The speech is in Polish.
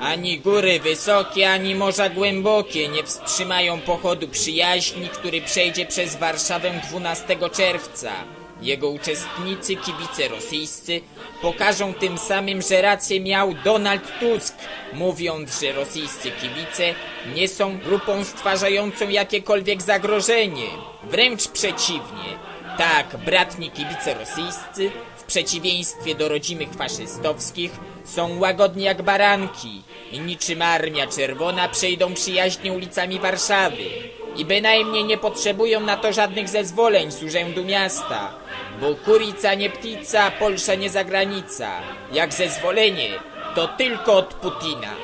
Ani góry wysokie, ani morza głębokie nie wstrzymają pochodu przyjaźni, który przejdzie przez Warszawę 12 czerwca. Jego uczestnicy, kibice rosyjscy, pokażą tym samym, że rację miał Donald Tusk, mówiąc, że rosyjscy kibice nie są grupą stwarzającą jakiekolwiek zagrożenie. Wręcz przeciwnie. Tak, bratni kibice rosyjscy, w przeciwieństwie do rodzimych faszystowskich, są łagodni jak baranki i niczym Armia Czerwona przejdą przyjaźnie ulicami Warszawy. I bynajmniej nie potrzebują na to żadnych zezwoleń z urzędu miasta, bo kurica nie ptica, Polsza nie zagranica. Jak zezwolenie, to tylko od Putina.